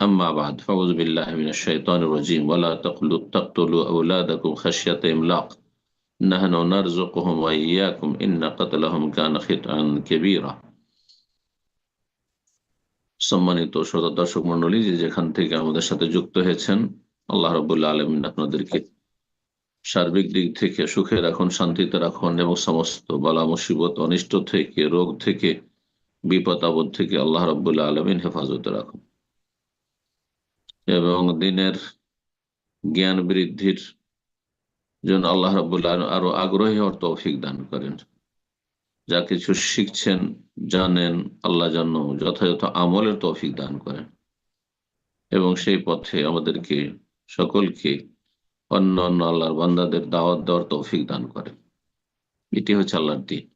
أما بعد فأعوذ بالله من الشيطان الرجيم ولا تقتلوا أولادكم خشية إملاق نحن نرزقهم وإياكم إن قتلهم كان خطأ كبيرا সম্মানিত শ্রোতা দর্শক মন্ডলী যে যেখান থেকে আমাদের সাথে যুক্ত হয়েছেন আল্লাহ রবুল্লা আলমিন আপনাদেরকে সার্বিক দিক থেকে সুখে রাখুন শান্তিতে রাখুন এবং সমস্ত বালা মুসিবত অনিষ্ট থেকে রোগ থেকে বিপদ আপদ থেকে আল্লাহ রবুল্লা আলমিন হেফাজতে রাখুন এবং দিনের জ্ঞান বৃদ্ধির জন্য আল্লাহ রাবুল্লাহ আরও আগ্রহী হওয়ার তৌফিক দান করেন। যা কিছু শিখছেন, জানেন, আল্লাহ যেন যথাযথ আমলের তৌফিক দান করেন। এবং সেই পথে আমাদেরকে সকলকে অন্য অন্য আল্লাহর বান্দাদের দাওয়াত দেওয়ার তৌফিক দান করেন। এটি হচ্ছে আল্লাহর দিন।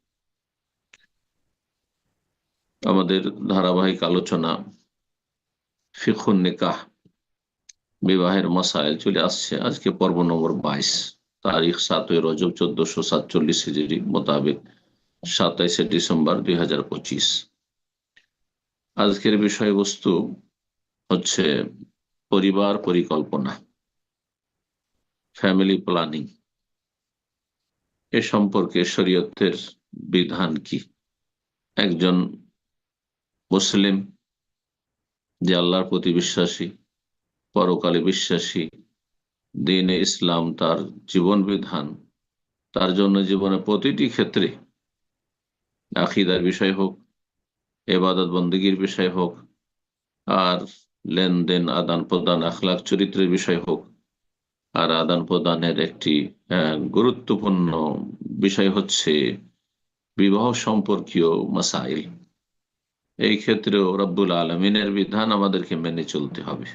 আমাদের ধারাবাহিক আলোচনা ফিখুন নিকাহ বিবাহের মশাইল চলে আসছে। আজকে পর্ব নম্বর বাইশ, তারিখ সাতই রজব চোদ্দশো সাতচল্লিশ হিজড়ি মোতাবেক সাতাইশে ডিসেম্বর দুই হাজার পঁচিশ। আজকের বিষয়বস্তু হচ্ছে পরিবার পরিকল্পনা ফ্যামিলি প্ল্যানিং এ সম্পর্কে শরীয়তের বিধান কি? একজন মুসলিম যে আল্লাহর প্রতি বিশ্বাসী পরকালে বিশ্বাসী। দিনে ইসলাম তার জীবন বিধান। তার জন্য জীবনের প্রতিটি ক্ষেত্রে আখিদার বিষয় হোক, এবাদত বন্দীগীর বিষয় হোক, আর লেনদেন, আদান প্রদান, আখলাখ চরিত্রের বিষয় হোক, আর আদান প্রদানের একটি গুরুত্বপূর্ণ বিষয় হচ্ছে বিবাহ সম্পর্কীয় মাসাইল। এই ক্ষেত্রেও রব্বুল আলমিনের বিধান আমাদেরকে মেনে চলতে হবে।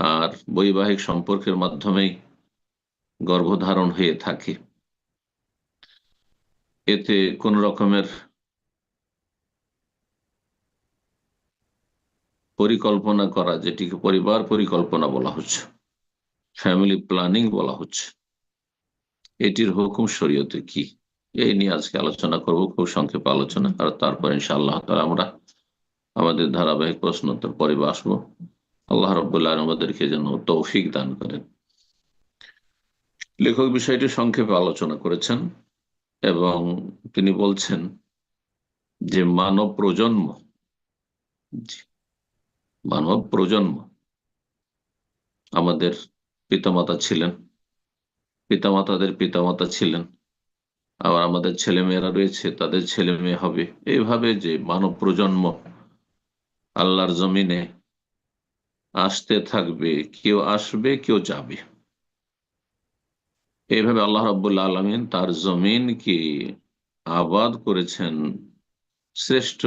আর বৈবাহিক সম্পর্কের মাধ্যমেই গর্ভধারণ হয়ে থাকে। এতে কোন রকমের পরিকল্পনা করা, যেটিকে পরিবার পরিকল্পনা বলা হচ্ছে ফ্যামিলি প্ল্যানিং বলা হচ্ছে, এটির হুকুম শরীয়তে কি? এই নিয়ে আজকে আলোচনা করব, খুব সংক্ষেপে আলোচনা, আর তারপর ইনশাআল্লাহ তারা আমরা আমাদের ধারাবাহিক প্রশ্নোত্তর পরে আসব। আল্লাহ রব্বুল্লাহ আমাদেরকে যেন তৌফিক দান করেন। লেখক বিষয়টি সংক্ষেপে আলোচনা করেছেন এবং তিনি বলছেন যে মানব প্রজন্ম মানব প্রজন্ম আমাদের পিতামাতা ছিলেন, পিতামাতাদের পিতামাতা ছিলেন, আবার আমাদের ছেলে মেয়েরা রয়েছে, তাদের ছেলে মেয়ে হবে। এইভাবে যে মানব প্রজন্ম আল্লাহর জমিনে আসতে থাকবে, কেউ আসবে, কেউ যাবে। এইভাবে আল্লাহ রাবুল্লা আলমিন তার জমিনকে আবাদ করেছেন শ্রেষ্ঠ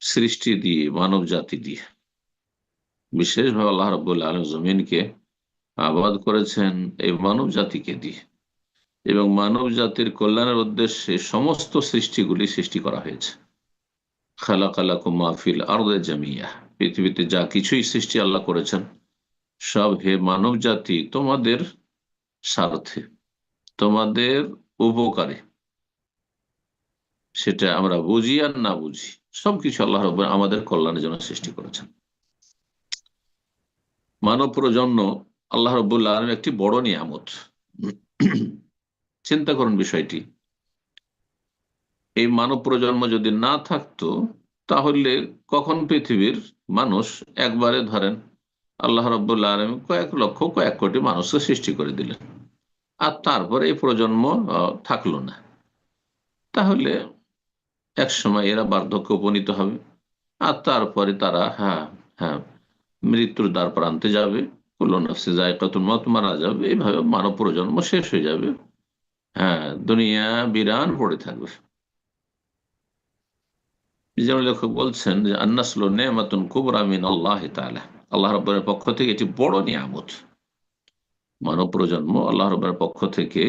সৃষ্টি দিয়ে, মানব জাতি দিয়ে। বিশেষভাবে আল্লাহ রাবুল্লা আলম জমিনকে আবাদ করেছেন এই মানব জাতিকে দিয়ে। এবং মানব জাতির কল্যাণের উদ্দেশ্যে সমস্ত সৃষ্টিগুলি সৃষ্টি করা হয়েছে। খালা খালা কুমাফিল আরদে জামিয়া। পৃথিবীতে যা কিছুই সৃষ্টি আল্লাহ করেছেন, সব হে মানব জাতি তোমাদের স্বার্থে, তোমাদের উপকারে। সেটা আমরা বুঝি আর না বুঝি, সবকিছু আল্লাহ রব আমাদের কল্যাণের জন্য সৃষ্টি করেছেন। মানব প্রজন্ম আল্লাহ রবুল্লাহ আলম একটি বড় নিয়ামত। চিন্তা করুন বিষয়টি, এই মানব প্রজন্ম যদি না থাকতো তাহলে কখন পৃথিবীর মানুষ একবারে ধরেন আল্লাহ রব্বুল্লা আলম কয়েক লক্ষ, কয়েক কোটি মানুষকে সৃষ্টি করে দিলেন। আর তারপরে এই প্রজন্ম থাকল না। তাহলে এক সময় এরা বার্ধক্য উপনীত হবে। আর তারপরে তারা হ্যাঁ হ্যাঁ মৃত্যুর দ্বার প্রান্তে যাবে। কুলনফসে জায়কাতুল মত মারা যাবে। এইভাবে মানব প্রজন্ম শেষ হয়ে যাবে। হ্যাঁ দুনিয়া বিরান পড়ে থাকবে। যেমন লেখক বলছেন যে, আন্নাসল নেমাতুন কুবরামিন আল্লাহ তালা আল্লাহ রব্বরের পক্ষ থেকে এটি বড় নিয়ামত। মানব প্রজন্ম আল্লাহ রবের পক্ষ থেকে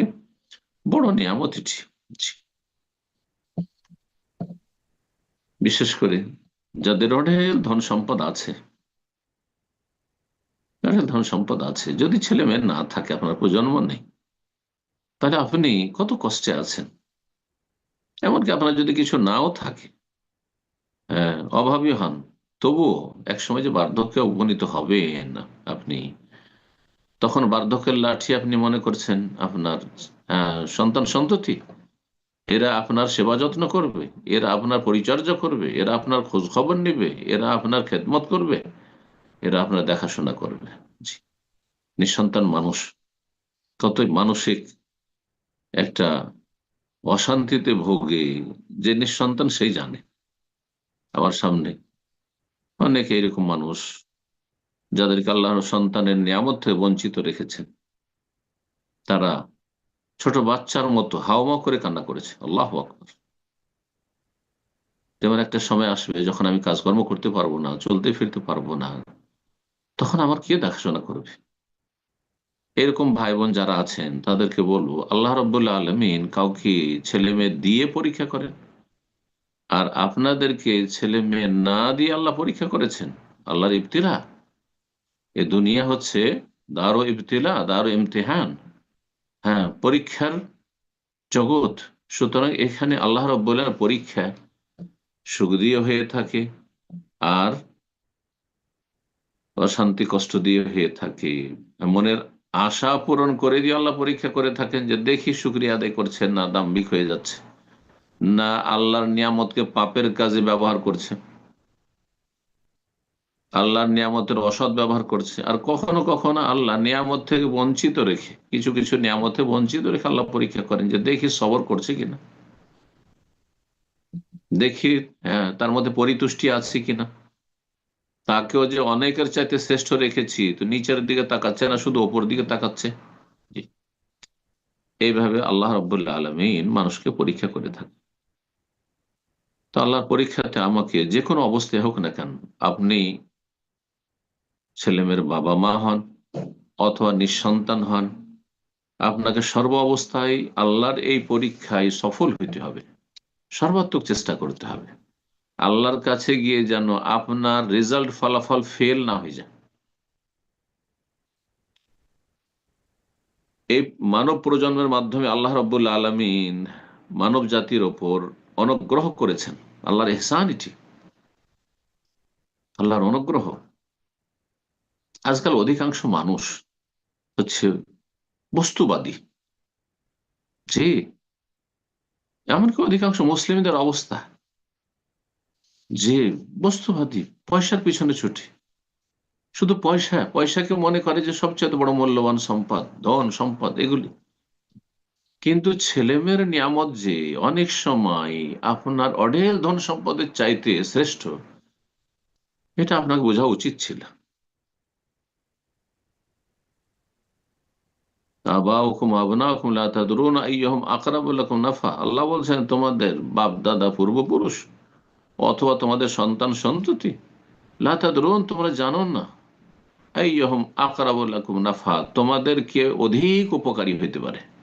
বড় নিয়ামত এটি। বিশেষ করে যাদের অঢেল ধন সম্পদ আছে, অঢেল ধন সম্পদ আছে, যদি ছেলে মেয়ে না থাকে, আপনার প্রজন্ম নেই, তাহলে আপনি কত কষ্টে আছেন? এমনকি আপনার যদি কিছু নাও থাকে অভাবী হন। তবুও একসময় যে বার্ধক্যে উপনীত হবেন আপনি, তখন বার্ধক্যের লাঠি আপনি মনে করছেন আপনার সন্তান সন্ততি। এরা আপনার সেবা যত্ন করবে, এরা আপনার পরিচর্যা করবে, এরা আপনার খোঁজ খবর নেবে, এরা আপনার খেদমত করবে, এরা আপনার দেখাশোনা করবে। জি, নিঃসন্তান মানুষ, কতই মানসিক একটা অশান্তিতে ভোগে যে নিঃসন্তান সেই জানে। আমার সামনে। অনেক এরকম মানুষ যাদেরকে আল্লাহর সন্তানের নিয়ামত থেকে বঞ্চিত রেখেছেন। তারা ছোট বাচ্চার মতো হাওমা করে কান্না করেছে। আল্লাহ আকবর। একটা সময় আসবে যখন আমি কাজকর্ম করতে পারব না, চলতে ফিরতে পারব না, তখন আমার কে দেখাশোনা করবে? এরকম ভাই বোন যারা আছেন, তাদেরকে বলব, আল্লাহ রব্বুল্লা আলমিন কাউকে ছেলে মেয়ে দিয়ে পরীক্ষা করেন। আর আপনাদেরকে ছেলে মেয়ে না দিয়ে আল্লাহ পরীক্ষা করেছেন, আল্লাহর ইবতিলা। এ দুনিয়া হচ্ছে দারো ইবতিলা, দারো ইমতিহান। হ্যাঁ পরীক্ষার জগৎ। সুতরাং এখানে আল্লাহ রব্বুল্লার পরীক্ষা সুখ দিয়ে হয়ে থাকে আর অশান্তি কষ্ট দিয়ে হয়ে থাকে। মনের আশা পূরণ করে দিয়ে আল্লাহ পরীক্ষা করে থাকেন যে দেখি শুক্রিয়া আদায় করছেন না দাম্বিক হয়ে যাচ্ছে। না আল্লাহর নিয়ামতকে পাপের কাজে ব্যবহার করছে। আল্লাহর নিয়ামতের অসৎ ব্যবহার করছে। আর কখনো কখনো আল্লাহ নিয়ামত থেকে বঞ্চিত রেখে, কিছু কিছু নিয়ামতে বঞ্চিত রেখে আল্লাহ পরীক্ষা করেন যে দেখি সবর করছে কিনা। দেখি হ্যাঁ তার মধ্যে পরিতুষ্টি আছে কিনা। তাকেও যে অনেকের চাইতে শ্রেষ্ঠ রেখেছি, তো নিচের দিকে তাকাচ্ছে না, শুধু ওপর দিকে তাকাচ্ছে। এইভাবে আল্লাহ রব্বুল্লাহ আলমিন মানুষকে পরীক্ষা করে থাকে। তো আল্লাহর পরীক্ষাতে আমাকে যে কোনো অবস্থায় হোক না কেন, আপনি ছেলেমেয়ের বাবা মা হন অথবা নিঃসন্তান হন, আপনাকে সর্ব অবস্থায় আল্লাহর এই পরীক্ষায় সফল হইতে হবে। সর্বাত্মক চেষ্টা করতে হবে। আল্লাহর কাছে গিয়ে যেন আপনার রেজাল্ট ফলাফল ফেল না হয়ে যায়। এই মানব প্রজন্মের মাধ্যমে আল্লাহ রব্বুল্লা আলমিন মানব জাতির ওপর অনুগ্রহ করেছেন। আল্লাহর এহসান এটি। আল্লাহর অনুগ্রহ। আজকাল অধিকাংশ মানুষ হচ্ছে বস্তুবাদী। জি, এমনকি অধিকাংশ মুসলিমদের অবস্থা। যে বস্তুবাদী, পয়সার পিছনে ছুটি। শুধু পয়সা পয়সাকে মনে করে যে সবচেয়ে বড় মূল্যবান সম্পদ, ধন, সম্পদ, এগুলি। কিন্তু ছেলেমেয়ের নিয়ামত যে অনেক সময় আপনার অঢেল ধন সম্পদের চাইতে শ্রেষ্ঠ, এটা আপনাকে বোঝা উচিত ছিল। আল্লাহ বলছেন, তোমাদের বাপ দাদা পূর্বপুরুষ অথবা তোমাদের সন্তান সন্ততি লাতাদরুন তোমরা জানো না। আইয়হম আকরাবুল্লাকুম নাফা তোমাদের কে অধিক উপকারী হইতে পারে।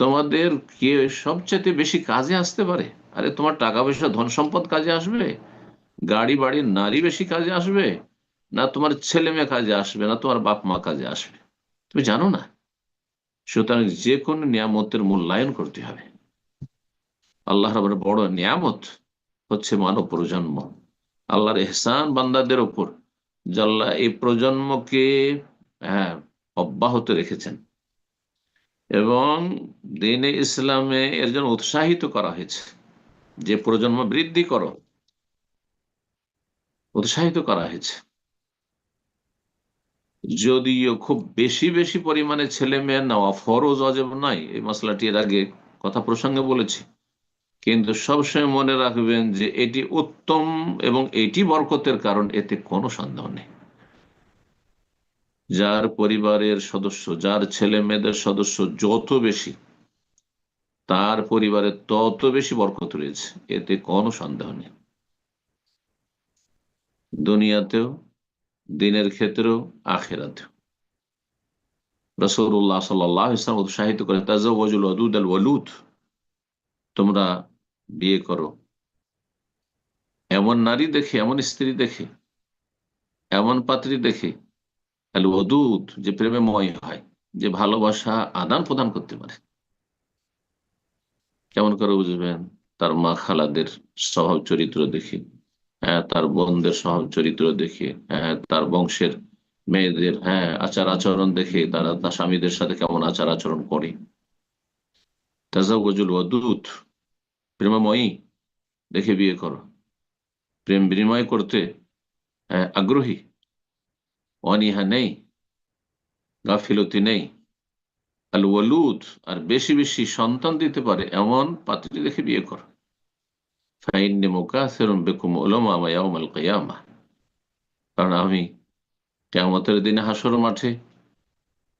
তোমাদের কে সবচেয়ে বেশি কাজে আসতে পারে? আরে, তোমার টাকা পয়সা ধন সম্পদ কাজে আসবে? গাড়ি বাড়ির নারী বেশি কাজে আসবে? না তোমার ছেলে মেয়ে কাজে আসবে, না তোমার বাপ মা কাজে আসবে? তুমি জানো না? সুতরাং যে কোনো নিয়ামতের মূল্যায়ন করতে হবে। আল্লাহ রবের বড় নিয়ামত হচ্ছে মানব প্রজন্ম। আল্লাহর এহসান বান্দাদের ওপর জাল্লাহ এই প্রজন্মকে হ্যাঁ অব্যাহত রেখেছেন। এবং দিনে ইসলামে এর জন্য উৎসাহিত করা হয়েছে। যে প্রজন্ম বৃদ্ধি করো। উৎসাহিত করা হয়েছে। যদিও খুব বেশি বেশি পরিমাণে ছেলে মেয়ে নেওয়া ফরজ, অজেব নাই এই মশলাটি এর আগে কথা প্রসঙ্গে বলেছি। কিন্তু সবসময় মনে রাখবেন যে এটি উত্তম এবং এটি বরকতের কারণ, এতে কোনো সন্দেহ নেই। যার পরিবারের সদস্য, যার ছেলে মেয়েদের সদস্য যত বেশি, তার পরিবারে তত বেশি বরকত রয়েছে। এতে কোনো সন্দেহ নেই। দুনিয়াতেও, দিনের ক্ষেত্রেও, আখেরাতেও। রসুল্লাহ সাল্লাহ ইসলাম উৎসাহিত করে তাজওয়াজুল ওয়ালুদ। তোমরা বিয়ে করো। এমন নারী দেখে, এমন স্ত্রী দেখে, এমন পাত্রী দেখে আল ওদুদ যে প্রেমে ময় হয় যে ভালোবাসা আদান প্রদান করতে পারে। কেমন করে বুঝবেন? তার মা খালাদের স্বভাব চরিত্র দেখে হ্যাঁ তার বোনদের স্বভাব চরিত্র দেখে হ্যাঁ তার বংশের মেয়েদের হ্যাঁ আচার আচরণ দেখে তারা তার স্বামীদের সাথে কেমন আচার আচরণ করে। তাজাউজুল ওয়াদুদ প্রেমময়ী দেখে বিয়ে করো। প্রেম বিনিময় করতে হ্যাঁ, আগ্রহী। অনিহা নেই গাফিলতি নেই। আল ওয়ালুদ আর বেশি বেশি সন্তান দিতে পারে এমন পাত্রী দেখে বিয়ে করো। ফাইন্নি মুকাসিরুম বিকুম উলামা ইয়াউমাল কিয়ামা। কারণ আমি কেমতের দিনে হাসর মাঠে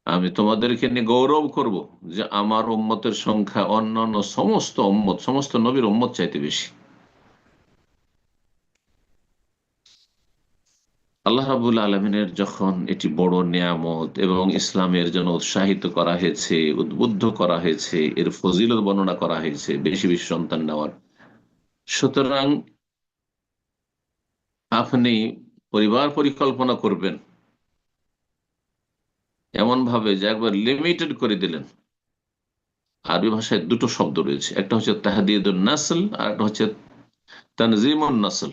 আমি তোমাদেরকে নিয়ে গৌরব করব যে আমার উম্মতের সংখ্যা অন্যান্য সমস্ত উম্মত, সমস্ত নবীর উম্মত চাইতে বেশি। আল্লাহ রাবুল আলমিনের যখন এটি বড় নিয়ামত এবং ইসলামের জন্য উৎসাহিত করা হয়েছে, উদ্বুদ্ধ করা হয়েছে, এর ফজিলত বর্ণনা করা হয়েছে বেশি বেশি সন্তান নেওয়ার, সুতরাং আপনি পরিবার পরিকল্পনা করবেন। এমন ভাবে যে একবার লিমিটেড করে দিলেন। আরবি ভাষায় দুটো শব্দ রয়েছে, একটা হচ্ছে তাহাদিদুল নাসল আর একটা হচ্ছে তানজিমুল নাসল।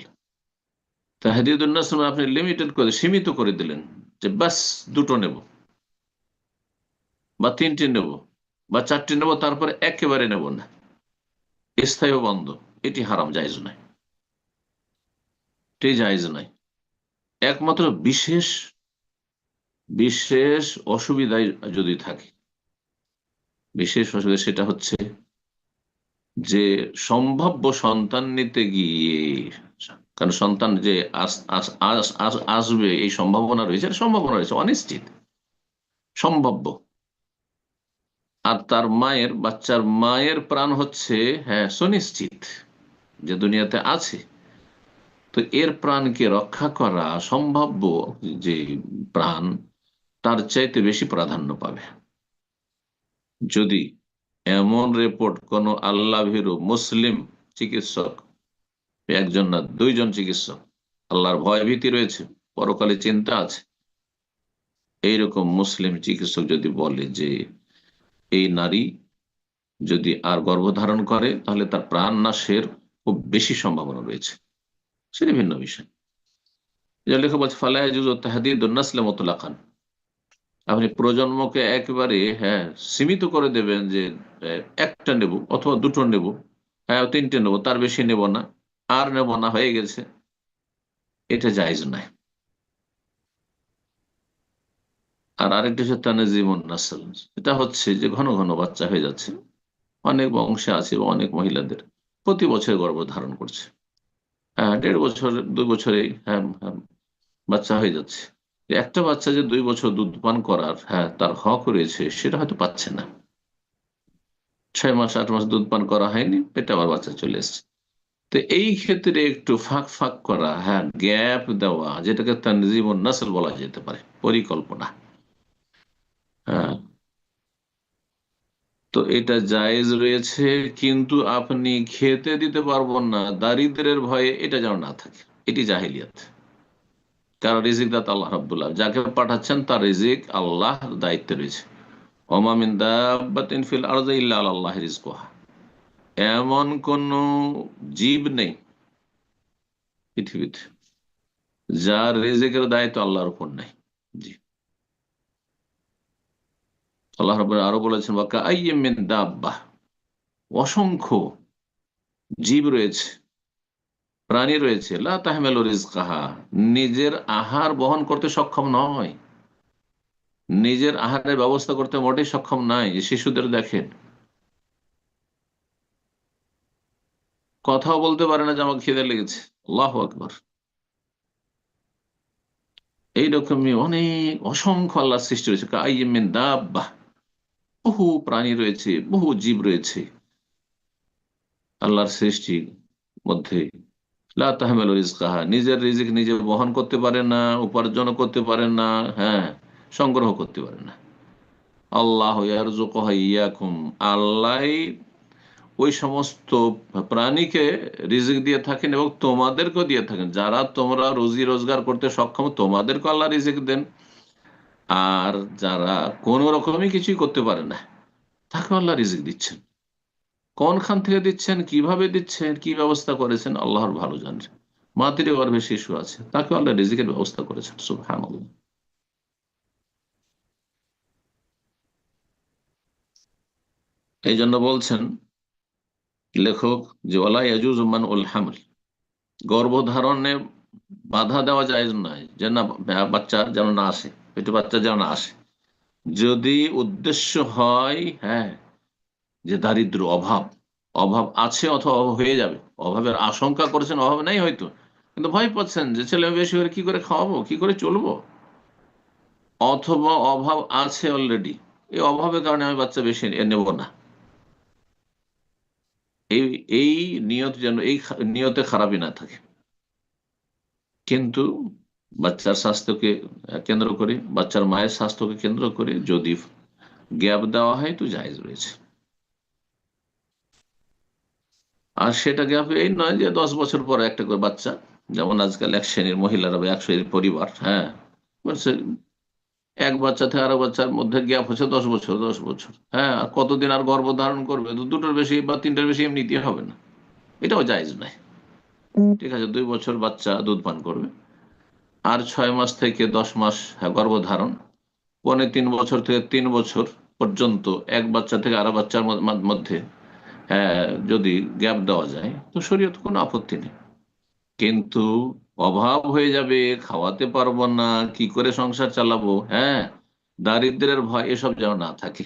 তাহাদিদুল নাসল মানে আপনি লিমিটেড করে, সীমিত করে দিলেন যে দুটো নেব বা নেব বা নেব, তারপরে একেবারে নেব না। স্থায়ী বন্ধ, এটি হারাম, জায়জ এটি জায়জ একমাত্র বিশেষ বিশেষ অসুবিধায় যদি থাকে, বিশেষ অসুবিধা সেটা হচ্ছে যে সম্ভাব্য সন্তান নিতে গিয়ে কারণ সন্তান যে আসবে, এই সম্ভাবনা রয়েছে সম্ভাবনা রয়েছে, অনিশ্চিত, সম্ভাব্য। আর তার মায়ের, বাচ্চার মায়ের প্রাণ হচ্ছে হ্যাঁ সুনিশ্চিত যে দুনিয়াতে আছে। তো এর প্রাণকে রক্ষা করা সম্ভাব্য যে প্রাণ, তার চাইতে বেশি প্রাধান্য পাবে। যদি এমন রিপোর্ট কোন আল্লাহ ভীরু মুসলিম চিকিৎসক একজন না, দুইজন চিকিৎসক। আল্লাহর ভয় ভীতি রয়েছে, পরকালে চিন্তা আছে। এইরকম মুসলিম চিকিৎসক যদি বলে যে, এই নারী যদি আর গর্ভধারণ করে, তাহলে তার প্রাণ নাশের খুব বেশি সম্ভাবনা রয়েছে। সেটা ভিন্ন বিষয়। লেখা বলছে ফালাহ তাহাদিদ মতলাকান। আপনি প্রজন্মকে একেবারে হ্যাঁ সীমিত করে দেবেন যে একটা নেব অথবা দুটো নেব হ্যাঁ তিনটে নেব, তার বেশি নেব না। আর নেব না হয়ে গেছে। এটা জায়জ নয় আর আরেকটি হচ্ছে তানজিমুন নাসল। এটা হচ্ছে যে ঘন ঘন বাচ্চা হয়ে যাচ্ছে। অনেক বংশে আছে বা অনেক মহিলাদের। প্রতি বছর গর্ভ ধারণ করছে। হ্যাঁ দেড় বছর দুই বছরে হ্যাঁ, হ্যাঁ বাচ্চা হয়ে যাচ্ছে। একটা বাচ্চা যে দুই বছর দুধ পান করার হ্যাঁ তার হক রয়েছে সেটা হয়তো পাচ্ছে না। ছয় মাস আট মাস দুধ পান করা হয়নি পেটে আবার বাচ্চা চলে এসছে। তো এই ক্ষেত্রে একটু ফাঁক ফাঁক করা হ্যাঁ গ্যাপ দেওয়া, যেটাকে তার জীবন নাসল বলা যেতে পারে, পরিকল্পনা। হ্যাঁ। তো এটা জায়েজ রয়েছে, কিন্তু আপনি খেতে দিতে পারবেন না, দারিদ্রের ভয়ে এটা যেন না থাকে। এটি জাহিলিয়াত। কারণ রিজিক দাত আল্লাহ রাবুল্লাহ যাকে পাঠাচ্ছেন তার রিজিক আল্লাহ দায়িত্বে রয়েছে। ফিল আল্লাহ এমন কোন জীব নেই পৃথিবীতে যার রেজেকের দায়িত্ব আল্লাহর উপর নেই। জি। আল্লাহ আরও বলেছেন দাব্বা অসংখ্য জীব রয়েছে, প্রাণী রয়েছে। কাহা নিজের আহার বহন করতে সক্ষম নয়। নিজের আহারের ব্যবস্থা করতে মোটেই সক্ষম নাই। শিশুদের দেখেন কথাও বলতে পারে না যে আমাকে খিদে লেগেছে। আল্লাহ আকবর। এইরকমই অনেক অসংখ্য আল্লাহ সৃষ্টি রয়েছে। কাইমিন দাব্বা। বহু প্রাণী রয়েছে, বহু জীব রয়েছে। আল্লাহর সৃষ্টির মধ্যে নিজের রিজিক নিজে বহন করতে পারে না, উপার্জন করতে পারে না হ্যাঁ সংগ্রহ করতে পারে না। আল্লাহ আল্লাহ ওই সমস্ত প্রাণীকে রিজিক দিয়ে থাকেন এবং তোমাদেরকেও দিয়ে থাকেন। যারা তোমরা রুজি রোজগার করতে সক্ষম তোমাদেরকে আল্লাহ রিজিক দেন। আর যারা কোন রকমই কিছুই করতে পারে না তাকে আল্লাহ রিজিক দিচ্ছেন। কোনখান থেকে দিচ্ছেন, কীভাবে দিচ্ছেন, কি ব্যবস্থা করেছেন, আল্লাহর ভালো জানেন মাতৃ গর্ভে শিশু আছে তাকে আল্লাহ রিজিকের ব্যবস্থা করেছেন সুবহান এই জন্য বলছেন লেখক যে ওলা ইয়াজুজমান উল হামল। গর্ভধারণে বাধা দেওয়া যায় নয় যে না, বাচ্চা যেন না আসে, পেটে বাচ্চা যেন না আসে। যদি উদ্দেশ্য হয় হ্যাঁ যে দারিদ্র অভাব অভাব আছে অথবা অভাব হয়ে যাবে, অভাবের আশঙ্কা করেছেন, অভাব নেই হয়তো, কিন্তু ভয় পাচ্ছেন যে, ছেলে বেশি করে কি করে খাওয়াবো, কি করে চলবো? অথবা অভাব আছে অলরেডি এই অভাবের কারণে আমি বাচ্চা বেশি নেব না। এই এই নিয়ত যেন, এই নিয়তে খারাপই না থাকে। কিন্তু বাচ্চার স্বাস্থ্যকে কেন্দ্র করে, বাচ্চার মায়ের স্বাস্থ্যকে কেন্দ্র করে যদি গ্যাপ দেওয়া হয় তো জায়জ রয়েছে। আর সেটা গ্যাপ, এই নয় যে দশ বছর পর একটা করে বাচ্চা, যেমন আজকাল এক শ্রেণির মহিলারা বা এক শ্রেণির পরিবার হ্যাঁ এক বাচ্চা থেকে আরও বাচ্চার মধ্যে গ্যাপ হচ্ছে দশ বছর দশ বছর। হ্যাঁ আর কতদিন আর গর্ভ ধারণ করবে? দুটোর বেশি বা তিনটার বেশি এমনিতে হবে না। এটাও জায়জ নাই ঠিক আছে দুই বছর বাচ্চা দুধ পান করবে। আর ছয় মাস থেকে দশ মাস হ্যাঁ, গর্ভধারণ পনে তিন বছর থেকে তিন বছর পর্যন্ত এক বাচ্চা থেকে আরও বাচ্চার মধ্যে হ্যাঁ যদি গ্যাপ দেওয়া যায় তো শরীয়ত কোনো আপত্তি নেই। কিন্তু অভাব হয়ে যাবে, খাওয়াতে পারব না, কি করে সংসার চালাবো হ্যাঁ? দারিদ্রের ভয় এসব যেন না থাকে।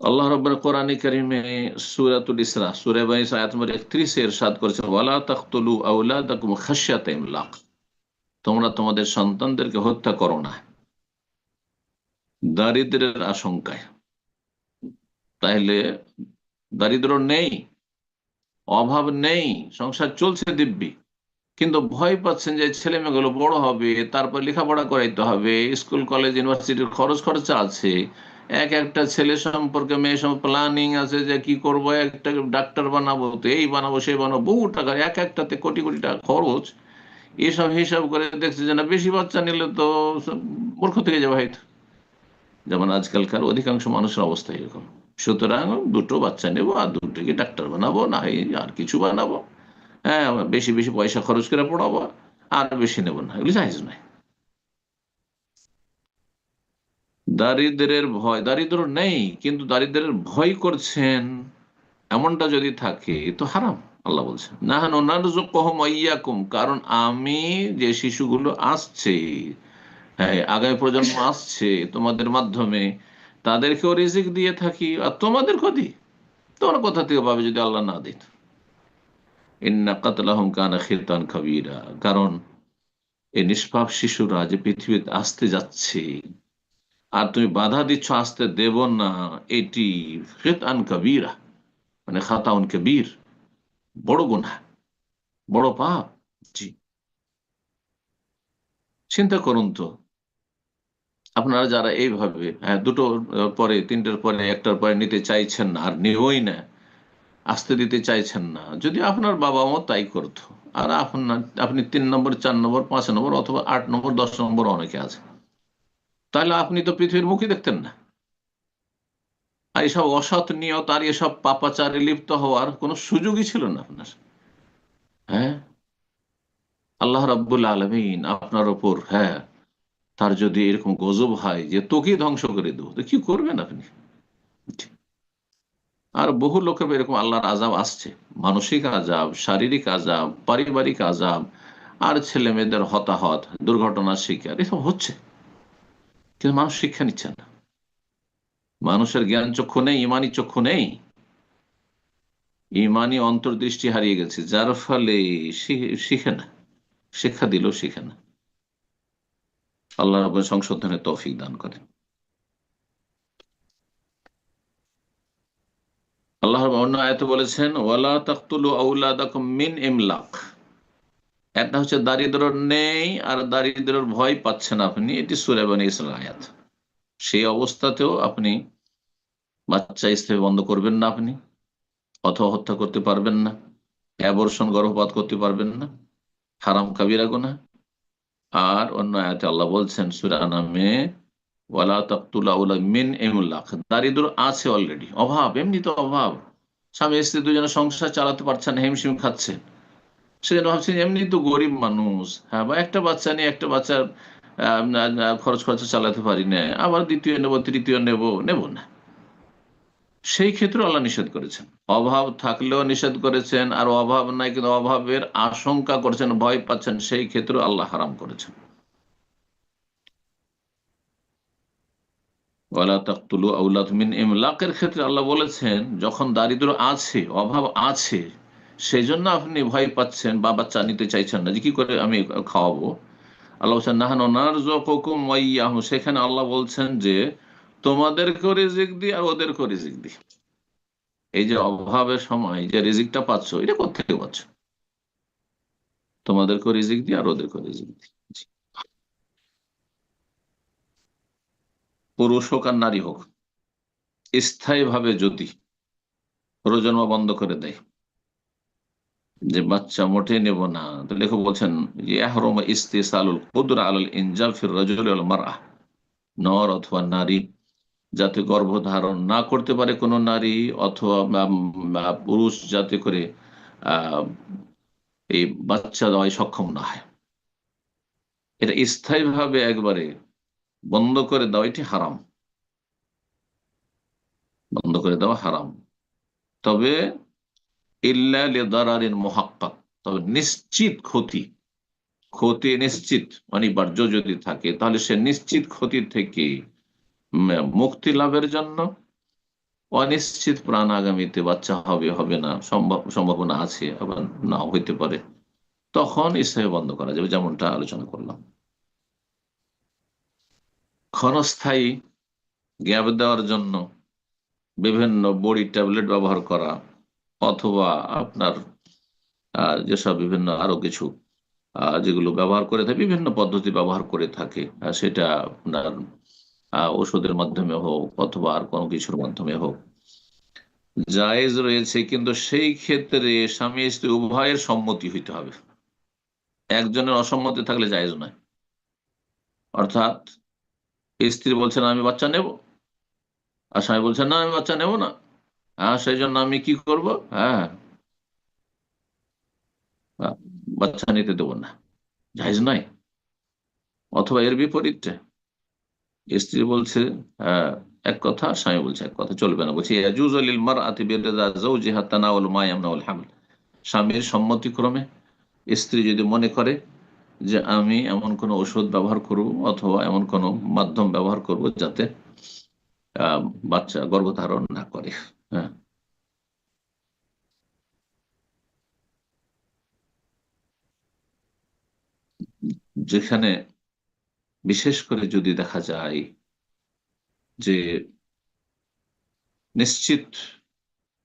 আল্লাহ রব্বর কোরআনী করিমে সুরাতুল ইসরা, সুরে বাইশ আয়াত নম্বর করেছেন ওয়ালা ইমলাক তোমরা তোমাদের সন্তানদেরকে হত্যা করো না। দারিদ্রের আশঙ্কায়। তাহলে দারিদ্র নেই, অভাব নেই, সংসার চলছে দিব্যি। কিন্তু ভয় পাচ্ছেন যে ছেলে মেয়েগুলো বড় হবে, তারপর লেখাপড়া করাইতে হবে, স্কুল, কলেজ, ইউনিভার্সিটির খরচ খরচা আছে। এক একটা ছেলে সম্পর্কে, মেয়ে সব প্ল্যানিং আছে যে কি করব, একটা ডাক্তার বানাবো, তো এই বানাবো, সেই বানাবো, বহু টাকা, এক একটাতে কোটি কোটি টাকা খরচ। এসব হিসাব করে দেখছে যে না, বেশি বাচ্চা নিলে তো মূর্খ থেকে যাবে হয়তো। যেমন আজকালকার অধিকাংশ মানুষের অবস্থা এরকম। সুতরাং দুটো বাচ্চা নেব আর দুটোকে ডাক্তার বানাবো, না আর কিছু বানাবো। হ্যাঁ বেশি বেশি পয়সা খরচ করে পড়াবো, আর বেশি নেব না, এগুলি চাইজ নয়। দারিদ্রের ভয়, দারিদ্র নেই, কিন্তু দারিদ্রের ভয় করছেন, এমনটা যদি থাকে তো হারাম, আল্লাহ বলছেন। না কহম কারণ আমি যে শিশুগুলো আসছে হ্যাঁ আগামী প্রজন্ম আসছে, তোমাদের মাধ্যমে তাদেরকেও রিজিক দিয়ে থাকি, আর তোমাদের ক্ষতি, তোমরা কোথা থেকে পাবে যদি আল্লাহ না দিত। খাবিরা কারণ এই নিষ্পাপ শিশুরা যে পৃথিবীতে আসতে যাচ্ছে, আর তুমি বাধা দিচ্ছ আসতে দেব না, এটি খেতান কবিরা মানে খাতাউন কবির। বড় গুণা বড় পাপ। জি। চিন্তা করুন তো, আপনারা যারা এইভাবে হ্যাঁ দুটো পরে, তিনটার পরে, একটার পরে নিতে চাইছেন না, আর নিবই না আসতে দিতে চাইছেন না। যদি আপনার বাবা মা তাই করত, আর আপনার, আপনি তিন নম্বর, চার নম্বর, পাঁচ নম্বর অথবা আট নম্বর, দশ নম্বর অনেকে আছে। তাহলে আপনি তো পৃথিবীর মুখই দেখতেন না। আর এসব অসৎ নিয়ত আর এসব পাপাচারে লিপ্ত হওয়ার কোনো সুযোগই ছিল না আপনার। হ্যাঁ? আল্লাহ রাব্বুল আলমিন আপনার ওপর হ্যাঁ তার যদি এরকম গজব হয় যে তোকে ধ্বংস করে দেবো, তো কি করবেন আপনি? আর বহু লোকের এরকম আল্লাহর আজাব আসছে। মানসিক আজাব শারীরিক আজাব পারিবারিক আজাব আর ছেলে মেয়েদের হতাহত, দুর্ঘটনার শিকার, এসব হচ্ছে। কিন্তু মানুষ শিক্ষা নিচ্ছে না। মানুষের জ্ঞান চক্ষু নেই, ইমানি চক্ষু নেই। ইমানি অন্তর্দৃষ্টি হারিয়ে গেছে, যার ফলে শিখে না, শিক্ষা দিলেও শিখে না। আল্লাহ সংশোধনের তৌফিক দান করেন। আল্লাহ অন্য আয়তে বলেছেন, ওয়ালা তাকতুলু আউলাদাকুম মিন ইমলাক। একটা হচ্ছে দারিদ্র নেই আর দারিদ্রের ভয় পাচ্ছেন আপনি। এটি সুরেবানি ইসলাম আয়াত। সেই অবস্থাতেও আপনি বাচ্চা স্থায়ী বন্ধ করবেন না আপনি, অথবা হত্যা করতে পারবেন না অ্যাবর্ষণ গর্ভপাত করতে পারবেন না, হারাম কাবিরা গোনা আর অন্য আয়াতে আল্লাহ বলছেন, সুরা ওয়ালা এমুল্লাহ দারিদ্র আছে অলরেডি অভাব, এমনি তো অভাব। স্বামী স্ত্রী দুজনে সংসার চালাতে পারছেন হেমশিম খাচ্ছে। সেজন্য ভাবছেন এমনি তো গরিব মানুষ। হ্যাঁ বা একটা বাচ্চা নিয়ে একটা বাচ্চার খরচ খরচা চালাতে পারি না। আবার দ্বিতীয় নেব, তৃতীয় নেব নেব না। সেই ক্ষেত্রে আল্লাহ নিষেধ করেছেন। অভাব থাকলেও নিষেধ করেছেন, আর অভাব নাই কিন্তু অভাবের আশঙ্কা করছেন, ভয় পাচ্ছেন, সেই ক্ষেত্রে আল্লাহ হারাম করেছেন। ইমলাকের ক্ষেত্রে আল্লাহ বলেছেন, যখন দারিদ্র আছে, অভাব আছে সেই জন্য আপনি ভয় পাচ্ছেন বা বাচ্চা নিতে চাইছেন না যে কি করে আমি খাওয়াবো। আল্লাহ বলছেন, নাহান সেখানে আল্লাহ বলছেন যে, তোমাদেরকেও রিজিক দি আর ওদেরকেও রিজিক দি। এই যে অভাবের সময়, যে রিজিকটা পাচ্ছ, এটা কোথেকে পাচ্ছ? তোমাদেরকেও রিজিক দি আর ওদেরকেও রিজিক দি। পুরুষ হোক আর নারী হোক, স্থায়ীভাবে যদি প্রজন্ম বন্ধ করে দেয়, যে বাচ্চা মোটে নেব না। তো লেখক বলছেন যে আহরম ইস্তেসালুল কুদরা আলুল ইনজাল ফির রাজুল মারা নর অথবা নারী, যাতে গর্ভধারণ না করতে পারে কোনো নারী অথবা পুরুষ যাতে করে এই বাচ্চা দেওয়ায় সক্ষম না হয়। এটা স্থায়ীভাবে একবারে বন্ধ করে দেওয়া এটি হারাম। বন্ধ করে দেওয়া হারাম। তবে ইল্লারিন মহাক্কাক, তবে নিশ্চিত ক্ষতি ক্ষতি নিশ্চিত, অনিবার্য যদি থাকে, তাহলে সে নিশ্চিত ক্ষতি থেকে মুক্তি লাভের জন্য অনিশ্চিত প্রাণ আগামীতে বাচ্চা হবে হবে না, সম্ভব, সম্ভাবনা আছে, আবার নাও হইতে পারে। তখন ইসলামে বন্ধ করা যাবে, যেমনটা আলোচনা করলাম। ক্ষণস্থায়ী গ্যাপ দেওয়ার জন্য বিভিন্ন বড়ি ট্যাবলেট ব্যবহার করা অথবা আপনার যেসব বিভিন্ন আরও কিছু যেগুলো ব্যবহার করে থাকে, বিভিন্ন পদ্ধতি ব্যবহার করে থাকে সেটা আপনার ওষুধের মাধ্যমে হোক অথবা আর কোনো কিছুর মাধ্যমে হোক। জায়েজ রয়েছে, কিন্তু সেই ক্ষেত্রে স্বামী স্ত্রী উভয়ের সম্মতি হইতে হবে। একজনের অসম্মতি থাকলে জায়েজ নয়। অর্থাৎ স্ত্রী বলছেন আমি বাচ্চা নেব। আর স্বামী বলছেন না, আমি বাচ্চা নেব না। হ্যাঁ সেই জন্য আমি কি করব? হ্যাঁ। বাচ্চা নিতে দেবো না। জাহেজ নয়। অথবা এর বিপরীতটা স্ত্রী বলছে এক কথা স্বামী বলছে এক কথা, চলবে না। বলছি স্বামীর সম্মতিক্রমে, স্ত্রী যদি মনে করে যে আমি এমন কোন ওষুধ ব্যবহার করব অথবা এমন কোন মাধ্যম ব্যবহার করব যাতে বাচ্চা গর্ভধারণ না করে। হ্যাঁ। যেখানে বিশেষ করে যদি দেখা যায় যে নিশ্চিত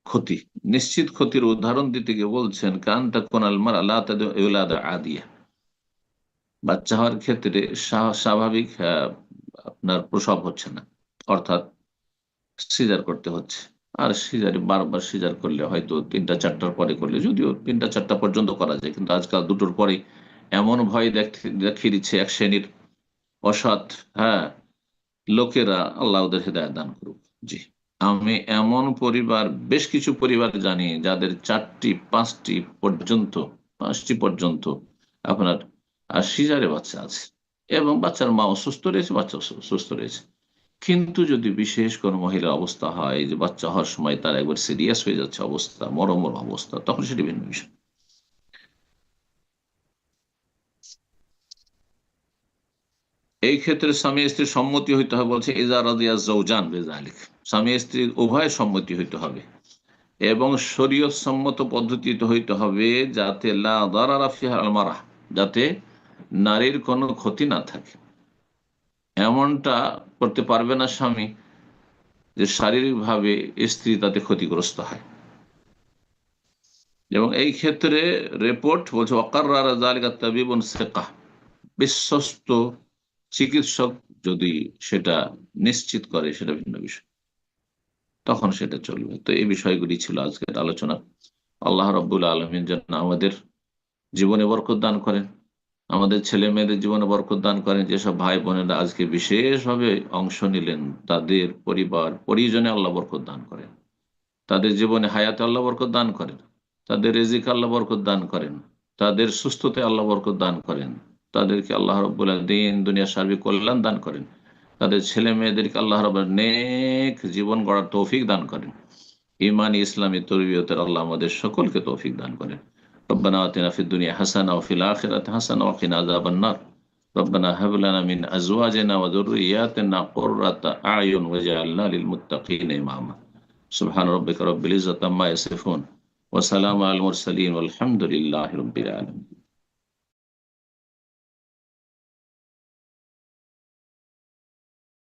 ক্ষতি, নিশ্চিত ক্ষতির উদাহরণ দিতে গিয়ে বলছেন কানটা কোন আলমার আল্লাহ আদিয়া। বাচ্চা হওয়ার ক্ষেত্রে স্বাভাবিক আপনার প্রসব হচ্ছে না। অর্থাৎ সিজার করতে হচ্ছে। আর সিজারে বারবার সিজার করলে হয়তো তিনটা চারটার পরে করলে, যদিও তিনটা চারটা পর্যন্ত করা যায়, কিন্তু আজকাল দুটোর পরে এমন ভয় দেখিয়ে দিচ্ছে এক শ্রেণির অসৎ হ্যাঁ লোকেরা আল্লাহ ওদের হৃদয় দান করুক। জি। আমি এমন পরিবার, বেশ কিছু পরিবার জানি, যাদের চারটি, পাঁচটি পর্যন্ত পাঁচটি পর্যন্ত আপনার সিজারে বাচ্চা আছে। এবং বাচ্চার মাও সুস্থ রয়েছে বাচ্চা সুস্থ রয়েছে। কিন্তু যদি বিশেষ কোন মহিলার অবস্থা হয়, যে বাচ্চা হওয়ার সময় তার একবার সিরিয়াস হয়ে যাচ্ছে অবস্থা, মরমর অবস্থা, তখন সেটি ভিন্ন বিষয়। এই ক্ষেত্রে স্বামী স্ত্রীর সম্মতি হইতে হবে বলছে ইজারাদিয়া জৌজান বেজালিক। স্বামী স্ত্রীর উভয় সম্মতি হইতে হবে। এবং শরীয় সম্মত পদ্ধতিতে হইতে হবে যাতে আলমারা যাতে নারীর কোনো ক্ষতি না থাকে। এমনটা করতে পারবে না স্বামী যে শারীরিকভাবে স্ত্রী তাতে ক্ষতিগ্রস্ত হয়। এবং এই ক্ষেত্রে রিপোর্ট বলছে অকার বিশ্বস্ত চিকিৎসক যদি সেটা নিশ্চিত করে, সেটা ভিন্ন বিষয়। তখন সেটা চলবে। তো এই বিষয়গুলি ছিল আজকের আলোচনা। আল্লাহ রব্বুল আলমিন যেন আমাদের জীবনে বরকত দান করেন। আমাদের ছেলে মেয়েদের জীবনে বরকত দান করেন যেসব ভাই বোনেরা আজকে বিশেষভাবে অংশ নিলেন, তাদের পরিবার, পরিজনে আল্লাহ বরকত দান করেন। তাদের জীবনে হায়াতে আল্লাহ বরকত দান করেন। তাদের রেজিক আল্লাহ বরকত দান করেন। তাদের সুস্থতে আল্লাহ বরকত দান করেন। তাদেরকে আল্লাহ রব্বুল্লাহ দিন দুনিয়া সার্বিক কল্যাণ দান করেন। তাদের ছেলে মেয়েদেরকে আল্লাহ রব নেক জীবন গড়ার তৌফিক দান করেন। ইমান ইসলামী তরবিয়তের আল্লাহ আমাদের সকলকে তৌফিক দান করেন। ربنا آتنا في الدنيا حسنة وفي الآخرة حسنة وقنا عذاب النار. ربنا هب لنا من أزواجنا وذرياتنا قرة أعين وجعلنا للمتقين إماما. سبحان ربك رب العزة عما يصفون. وسلام على المرسلين والحمد لله رب العالمين.